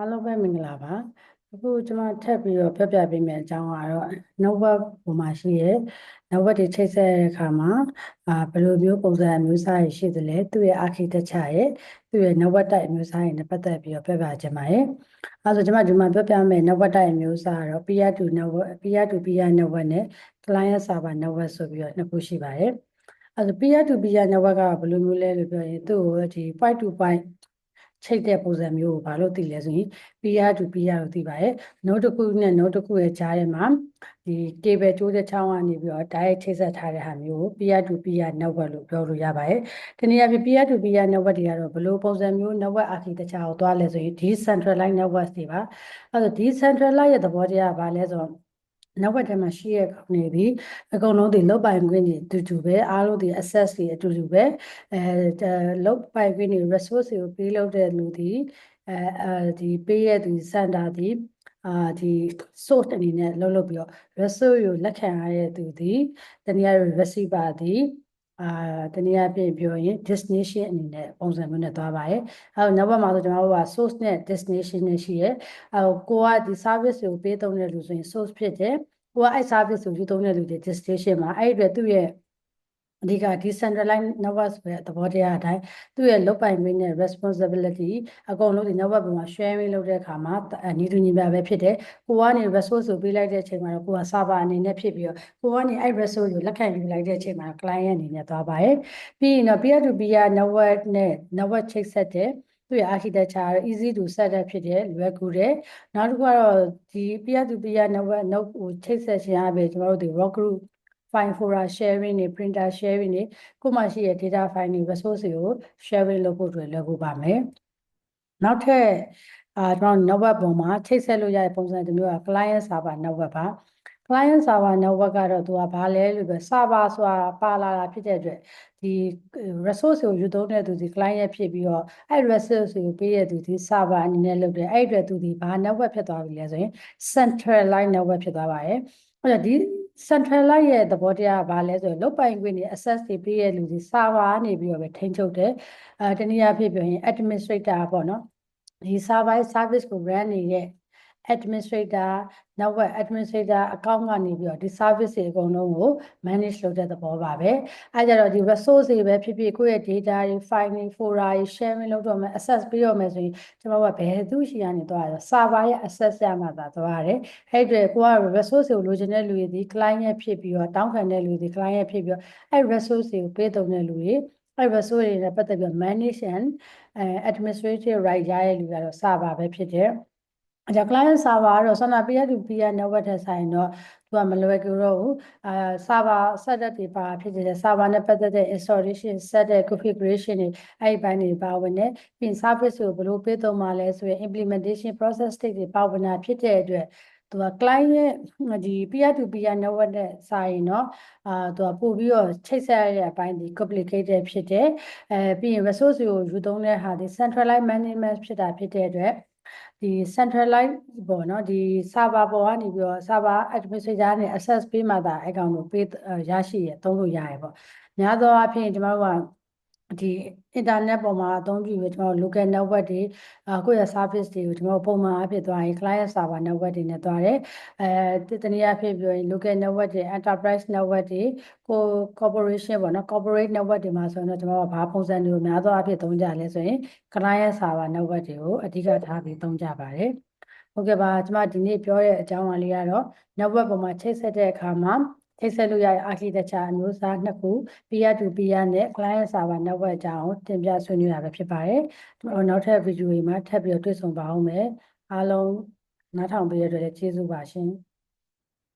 အားလုံးပဲမင်္ဂလာပါအခုကျွန်မထပ်ပြီးတော့ပြပြပေးမယ့်အကြောင်းကတော့ network ပုံမှာရှိရဲ့ network တွေချိတ်ဆက်တဲ့အခါမှာအာဘယ်လိုမျိုးပုံစံအမျိုးအစားတွေရှိသလဲသူ့ရဲ့ architecture ရဲ့သူ့ရဲ့ network type အမျိုးအစားတွေနဲ့ပတ်သက်ပြီးတော့ပြပြချင်ပါတယ်အဲဆိုကျွန်မဒီမှာပြပြမယ့် network type အမျိုးအစားကတော့ peer to network peer to peer network နဲ့ client server network ဆိုပြီးတော့နှစ်ခုရှိပါတယ်အဲဆို peer to peer network ကဘယ်လိုမျိုးလဲလို့ပြောရင်သူ့ကိုဒီ point to point ချိတ်တဲ့ပုံစံမျိုးကိုဘာလို့သိလဲဆိုရင် peer to peer လို့သိပါတယ်။ node တစ်ခုနဲ့ node တစ်ခုရဲ့ကြားထဲမှာဒီ cable ကျိုးတဲ့ချောင်းကနေပြီးတော့ direct ချိတ်ဆက်ထားတဲ့ဟာမျိုးကို peer to peer network လို့ပြောလို့ရပါတယ်။ဒီနေရာပြ peer to peer network တွေကတော့ဘယ်လိုပုံစံမျိုး network architecture ကိုသွားလဲဆိုရင် decentralized network တွေပါ။အဲဒါ decentralized ရဲ့သဘောတရားကဘာလဲဆိုတော့ နောက်ဘက်ထဲမှာရှိရကောင်နေပြီအကုန်လုံးဒီလုတ်ပိုင်ခွင့်တွေအတူတူပဲအားလုံးဒီ access တွေအတူတူပဲအဲလုတ်ပိုင်ခွင့်တွေ resource တွေကိုပေးလို့တဲ့လူဒီအဲအဲဒီပေးရသူစန္ဒာဒီအာဒီ source အနေနဲ့လုပ်လုပ်ပြီးတော့ resource ကိုလက်ခံရတဲ့သူဒီတနည်းအားဖြင့် receiver ဒီ အာတနည်းအားဖြင့်ပြောရင် destination အနေနဲ့ပုံစံမျိုးနဲ့သွားပါတယ်အဲနောက်ဘက်မှာဆိုကျွန်တော်တို့က source နဲ့ destination နဲ့ရှိရဲအဲကိုကဒီ service ကိုပေးသုံးတဲ့လူဆိုရင် source ဖြစ်တယ်ကိုကအဲ့ service ကိုယူသုံးတဲ့လူတွေ destination မှာအဲ့ဒီအတွက်သူ့ရဲ့ အဓိက decentralized network ဆိုတဲ့သဘောတရားအတိုင်းသူ့ရဲ့လုပ်ပိုင်ခွင့်နဲ့ responsibility အကုန်လုံးဒီ network ပေါ်မှာ sharing လုပ်တဲ့အခါမှာညီတူညီမျှပဲဖြစ်တယ်။ကိုကနေ resource ကိုပေးလိုက်တဲ့အချိန်မှာတော့ကိုက server အနေနဲ့ဖြစ်ပြီးတော့ကိုကနေအဲ့ resource ကိုလက်ခံယူလိုက်တဲ့အချိန်မှာ client အနေနဲ့သွားပါတယ်။ပြီးရင်တော့ peer to peer network နဲ့ network ချိတ်ဆက်တဲ့သူ့ရဲ့ architecture easy to set up ဖြစ်တယ်လွယ်ကူတယ်နောက်တစ်ခုကတော့ဒီ peer to peer network နောက်ဟိုချိတ်ဆက်ခြင်းအပြင်ကျွန်တော်တို့ဒီ rock group file folder sharing တွေ printer sharing တွေကိုမှရှိတဲ့ data file တွေ resource တွေကို sharing လုပ်ဖို့အတွက်လွယ်ကူပါမယ်နောက်ထပ်အာကျွန်တော် network ပုံမှာချိတ်ဆက်လို့ရတဲ့ပုံစံတစ်မျိုးက client server network ပါ client server network ကတော့သူကဘာလဲလို့ပြော server ဆိုတာပါလာတာဖြစ်တဲ့အတွက်ဒီ resource ကိုယူသုံးတဲ့သူဒီ client ဖြစ်ပြီးတော့အဲ့ resource ကိုပေးတဲ့သူဒီ server အနေနဲ့လုပ်တယ်အဲ့အတွက်သူဒီဘာ network ဖြစ်သွားပြီလဲဆိုရင် centralized network ဖြစ်သွားပါတယ်အဲ့တော့ဒီ centralized ရဲ့သဘောတရားကဘာလဲဆိုရင်လုတ်ပိုင်ခွင့်တွေ access တွေပေးတဲ့လူဒီ server ကနေပြီးတော့ပဲထိန်းချုပ်တယ်အဲတနည်းအားဖြင့်ပြောရင် administrator ပေါ့နော်ဒီ server service ကို run နေတဲ့ administrator network administrator account ကနေပြီးတော့ဒီ service တွေအကုန်လုံးကို manage လုပ်တဲ့သဘောပါပဲအဲကြတော့ဒီ resource တွေပဲဖြစ်ဖြစ်ကိုယ့်ရဲ့ data တွေ file တွေ folder တွေ sharing လုပ်တော့မယ် access ပေးတော့မယ်ဆိုရင်ကျွန်တော်ကဘယ်သူရှိရနေသွားရ server ရဲ့ access ရမှသာသွားရတယ်အဲ့အတွက်ကိုက resource ကိုလိုချင်တဲ့လူတွေဒီ client ဖြစ်ပြီးတော့တောင်းခံတဲ့လူတွေ client ဖြစ်ပြီးတော့အဲ့ resource တွေကိုပေးသုံးတဲ့လူတွေအဲ့ resource တွေနဲ့ပတ်သက်ပြီး manage and administrative right ရတဲ့လူကတော့ server ပဲဖြစ်တယ် အကြ client server ကတော့ဆန္ဒ peer to peer network ထက်ဆိုင်တော့သူကမလွယ်ကူတော့ဘူးအာ server setup တွေပါဖြစ်တဲ့ server နဲ့ပတ်သက်တဲ့ installation set တဲ့ configuration တွေအဲ့ဒီဘိုင်းတွေပါဝင်တယ်ပြီး service ကိုဘယ်လိုပေးသုံးမှာလဲဆိုရင် implementation process state တွေပါဝင်တာဖြစ်တဲ့အတွက်သူက client ရဲ့ဒီ peer to peer network နဲ့စာရင်တော့အာသူကပို့ပြီးတော့ချိတ်ဆက်ရတဲ့အပိုင်းဒီ complicated ဖြစ်တယ်အဲပြီးရင် resource ကိုယူသုံးတဲ့ဟာဒီ centralized management ဖြစ်တာဖြစ်တဲ့အတွက် ဒီ centralized ပေါ့နော်ဒီ server ပေါ်ကနေပြီးတော့ server administrator နဲ့ access ပေးမှသာအကောင့်ကိုပေးရရှိရသုံးလို့ရရပေါ့များသောအားဖြင့်ကျွန်တော်တို့က ဒီ internet ပေါ်မှာအသုံးပြုပြီးကျွန်တော် local network တွေအကိုယ့်ရဲ့ service တွေကိုကျွန်တော်ပုံမှန်အဖြစ်သွားရင် client server network တွေနဲ့သွားတယ်အဲတနည်းအားဖြင့်ပြောရင် local network တွေ enterprise network တွေကို corporation ပေါ့နော် corporate network တွေမှာဆိုရင်တော့ကျွန်တော်ကဘာပုံစံတွေကိုများသောအားဖြင့်သုံးကြလဲဆိုရင် client server network တွေကိုအဓိကထားပြီးသုံးကြပါတယ်ဟုတ်ကဲ့ပါကျွန်မဒီနေ့ပြောတဲ့အကြောင်းအရာလေးကတော့ network ပေါ်မှာချိတ်ဆက်တဲ့အခါမှာ ထိတ်ဆက်လို့ရတဲ့ architecture အမျိုးအစားနှစ်ခု peer to peer နဲ့ client server network အကြောင်းကိုတင်ပြဆွေးနွေးတာပဲဖြစ်ပါတယ်။ကျွန်တော်နောက်ထပ်ဗီဒီယိုတွေမှာထပ်ပြီးတော့တွေ့ဆုံပါအောင်မယ်။အားလုံးနားထောင်ပေးရတဲ့အတွက်ကျေးဇူးပါရှင်။